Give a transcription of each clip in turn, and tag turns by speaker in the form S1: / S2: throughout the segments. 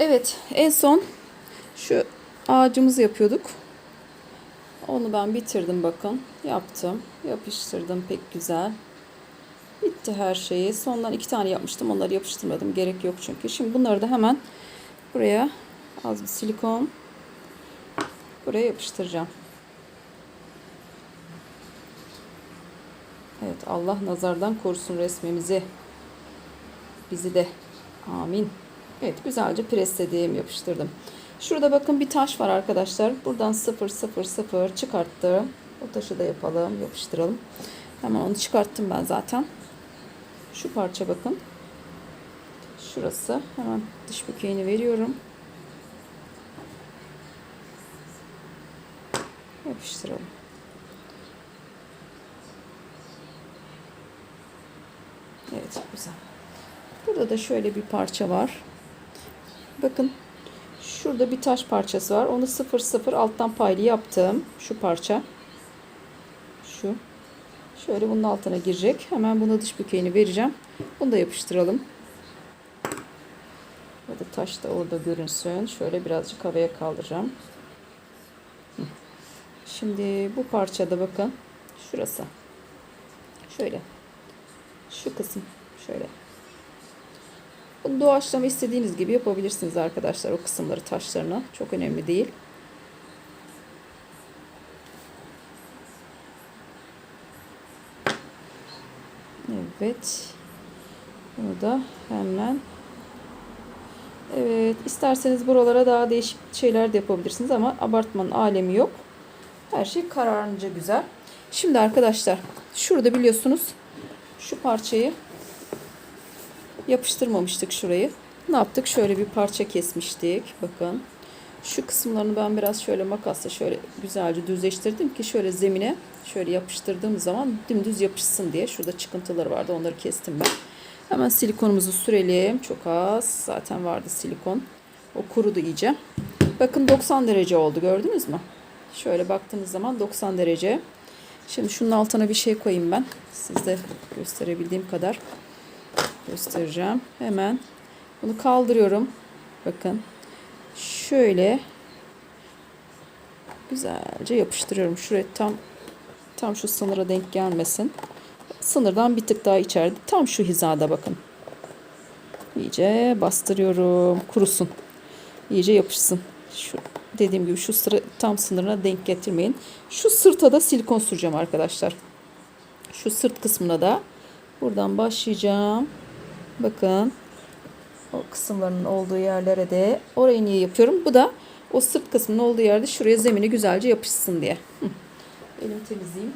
S1: Evet en son şu ağacımızı yapıyorduk. Onu ben bitirdim bakın. Yaptım. Yapıştırdım pek güzel. Bitti her şeyi. Sondan iki tane yapmıştım. Onları yapıştırmadım. Gerek yok çünkü. Şimdi bunları da hemen buraya az bir silikon buraya yapıştıracağım. Evet Allah nazardan korusun resmimizi. Bizi de. Amin. Evet güzelce presledim yapıştırdım. Şurada bakın bir taş var arkadaşlar. Buradan 0 0 0 çıkarttım. O taşı da yapalım yapıştıralım. Hemen onu çıkarttım ben zaten. Şu parça bakın. Şurası. Hemen dış bükeyini veriyorum. Yapıştıralım. Evet güzel. Burada da şöyle bir parça var. Bakın şurada bir taş parçası var. Onu 0 0 alttan paylı yaptım. Şu parça. Şu. Şöyle bunun altına girecek. Hemen buna dış bükeyini vereceğim. Bunu da yapıştıralım. Ya da taş da orada görünsün. Şöyle birazcık havaya kaldıracağım. Şimdi bu parçada bakın. Şurası. Şöyle. Şu kısım. Şöyle. Bunu doğaçlama istediğiniz gibi yapabilirsiniz arkadaşlar. O kısımları taşlarına. Çok önemli değil. Evet. Bunu da hemen Evet. isterseniz buralara daha değişik şeyler de yapabilirsiniz ama abartmanın alemi yok. Her şey kararınca güzel. Şimdi arkadaşlar şurada biliyorsunuz şu parçayı yapıştırmamıştık şurayı. Ne yaptık? Şöyle bir parça kesmiştik. Bakın. Şu kısımlarını ben biraz şöyle makasla şöyle güzelce düzleştirdim ki şöyle zemine şöyle yapıştırdığım zaman dümdüz yapışsın diye. Şurada çıkıntıları vardı. Onları kestim ben. Hemen silikonumuzu sürelim. Çok az. Zaten vardı silikon. O kurudu iyice. Bakın 90 derece oldu. Gördünüz mü? Şöyle baktığınız zaman 90 derece. Şimdi şunun altına bir şey koyayım ben. Sizde gösterebildiğim kadar göstereceğim. Hemen bunu kaldırıyorum. Bakın. Şöyle güzelce yapıştırıyorum. Şuraya tam tam şu sınıra denk gelmesin. Sınırdan bir tık daha içeride. Tam şu hizada bakın. İyice bastırıyorum. Kurusun. İyice yapışsın. Şu dediğim gibi şu sıra tam sınırına denk getirmeyin. Şu sırta da silikon süreceğim arkadaşlar. Şu sırt kısmına da buradan başlayacağım. Bakın o kısımların olduğu yerlere de orayı niye yapıyorum? Bu da o sırt kısmının olduğu yerde şuraya zemini güzelce yapışsın diye. Hı. Elimi temizleyeyim.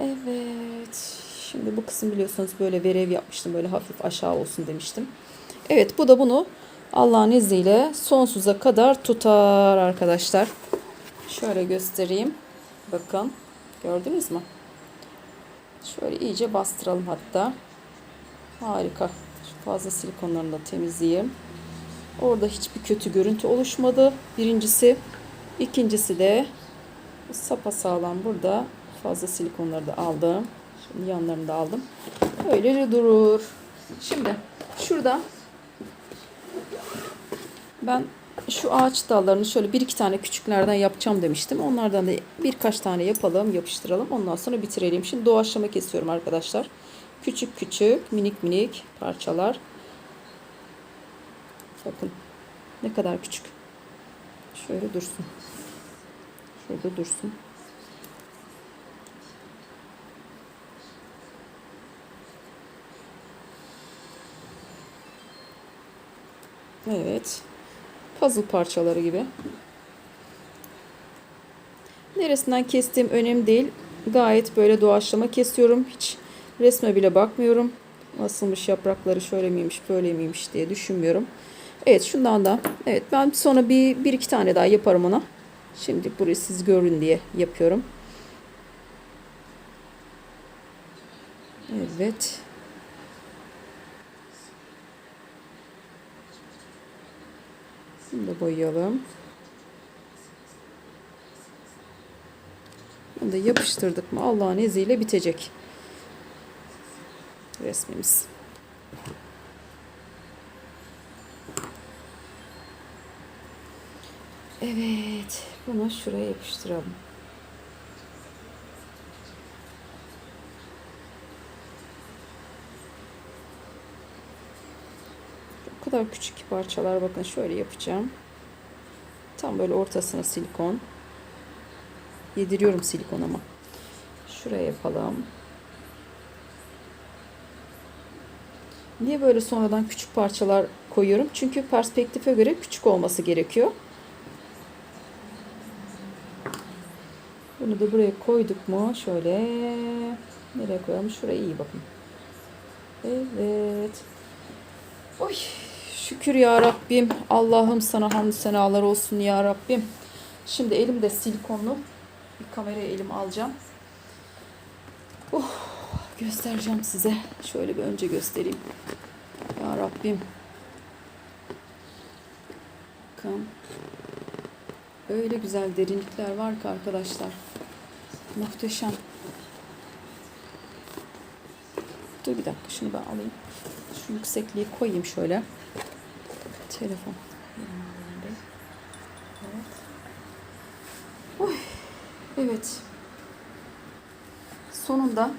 S1: Evet. Şimdi bu kısım biliyorsunuz böyle verev yapmıştım. Böyle hafif aşağı olsun demiştim. Evet bu da bunu Allah'ın izniyle sonsuza kadar tutar arkadaşlar. Şöyle göstereyim. Bakın. Gördünüz mü? Şöyle iyice bastıralım hatta. Harika. Şu fazla silikonlarını da temizleyeyim. Orada hiçbir kötü görüntü oluşmadı. Birincisi. ikincisi de sapa sağlam burada. Fazla silikonları da aldım. Şimdi yanlarını da aldım. Öyle durur. Şimdi şurada ben şu ağaç dallarını şöyle bir iki tane küçüklerden yapacağım demiştim. Onlardan da birkaç tane yapalım, yapıştıralım. Ondan sonra bitirelim. Şimdi doğaçlama kesiyorum arkadaşlar. Küçük küçük, minik minik parçalar. Bakın ne kadar küçük. Şöyle dursun. Şurada dursun. Evet. Puzzle parçaları gibi. Neresinden kestiğim önemli değil. Gayet böyle doğaçlama kesiyorum. Hiç resme bile bakmıyorum. Asılmış yaprakları şöyle miymiş böyle miymiş diye düşünmüyorum. Evet şundan da. Evet ben sonra bir, bir iki tane daha yaparım ona. Şimdi burayı siz görün diye yapıyorum. Evet. Bunu da boyayalım. Bunu da yapıştırdık mı Allah'ın izniyle bitecek resmimiz. Evet, bunu şuraya yapıştıralım. Kadar küçük parçalar bakın şöyle yapacağım. Tam böyle ortasına silikon. Yediriyorum silikon ama. Şuraya yapalım. Niye böyle sonradan küçük parçalar koyuyorum? Çünkü perspektife göre küçük olması gerekiyor. Bunu da buraya koyduk mu? Şöyle nereye koyalım? Şuraya iyi bakın. Evet. Oy şükür ya Rabbim. Allah'ım sana hamdü senalar olsun ya Rabbim. Şimdi elimde silikonlu bir kameraya elim alacağım. Oh, göstereceğim size. Şöyle bir önce göstereyim. Ya Rabbim. Bakın. Öyle güzel derinlikler var ki arkadaşlar. Muhteşem. Dur bir dakika şunu ben alayım. Şu yüksekliği koyayım şöyle. Telefon. Evet. Oy. Evet. Sonunda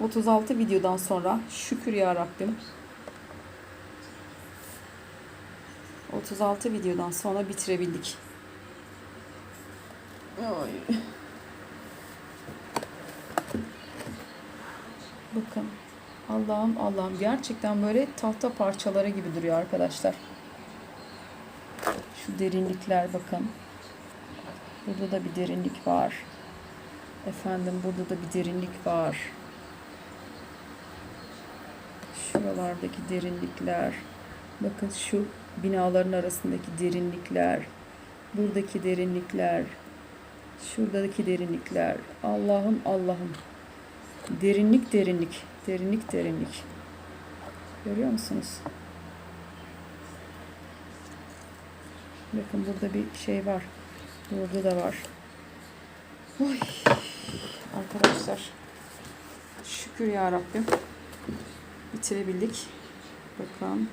S1: 36 videodan sonra şükür ya Rabbim 36 videodan sonra bitirebildik. Ay. Bakın. Allah'ım Allah'ım gerçekten böyle tahta parçaları gibi duruyor arkadaşlar. Şu derinlikler bakın. Burada da bir derinlik var. Efendim burada da bir derinlik var. Şuralardaki derinlikler. Bakın şu binaların arasındaki derinlikler. Buradaki derinlikler. Şuradaki derinlikler. Allah'ım Allah'ım. Derinlik derinlik. Derinlik derinlik. Görüyor musunuz? Bakın burada bir şey var. Burada da var. Oy. Arkadaşlar. Şükür ya Rabbim. Bitirebildik. Bakın.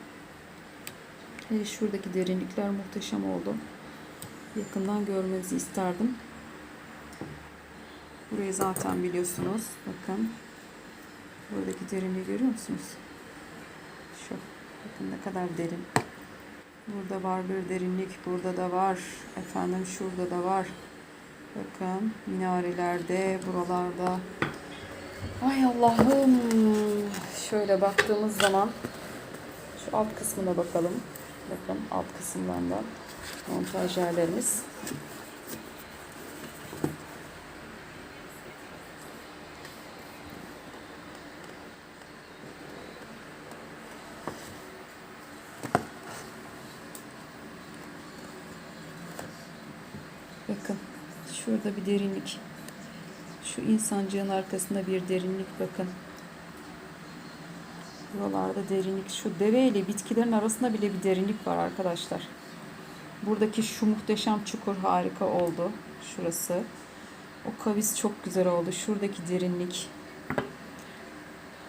S1: Hele şuradaki derinlikler muhteşem oldu. Yakından görmenizi isterdim. Burayı zaten biliyorsunuz. Bakın. Buradaki derinliği görüyor musunuz? Şu. Bakın ne kadar derin. Burada var bir derinlik. Burada da var. Efendim şurada da var. Bakın minarelerde, buralarda. Ay Allah'ım. Şöyle baktığımız zaman şu alt kısmına bakalım. Bakın alt kısımdan da montaj yerlerimiz. Bakın şurada bir derinlik. Şu insancığın arkasında bir derinlik bakın. Buralarda derinlik. Şu deve ile bitkilerin arasında bile bir derinlik var arkadaşlar. Buradaki şu muhteşem çukur harika oldu. Şurası. O kavis çok güzel oldu. Şuradaki derinlik.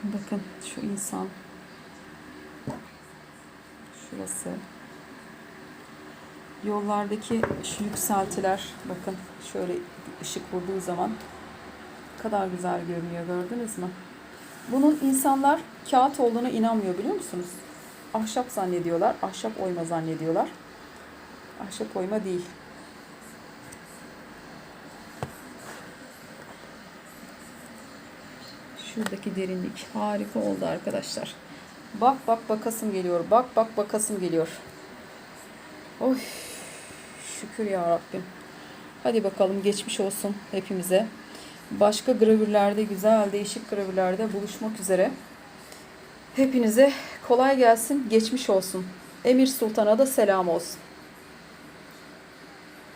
S1: Bakın şu insan. Şurası. Yollardaki şu yükseltiler. Bakın şöyle ışık vurduğu zaman kadar güzel görünüyor gördünüz mü? Bunun insanlar kağıt olduğuna inanmıyor biliyor musunuz? Ahşap zannediyorlar. Ahşap oyma zannediyorlar. Ahşap oyma değil. Şuradaki derinlik harika oldu arkadaşlar. Bak bak bakasım geliyor. Bak bak bakasım geliyor. Oy şükür ya Rabbim. Hadi bakalım geçmiş olsun hepimize. Başka gravürlerde güzel değişik gravürlerde buluşmak üzere. Hepinize kolay gelsin, geçmiş olsun. Emir Sultan'a da selam olsun.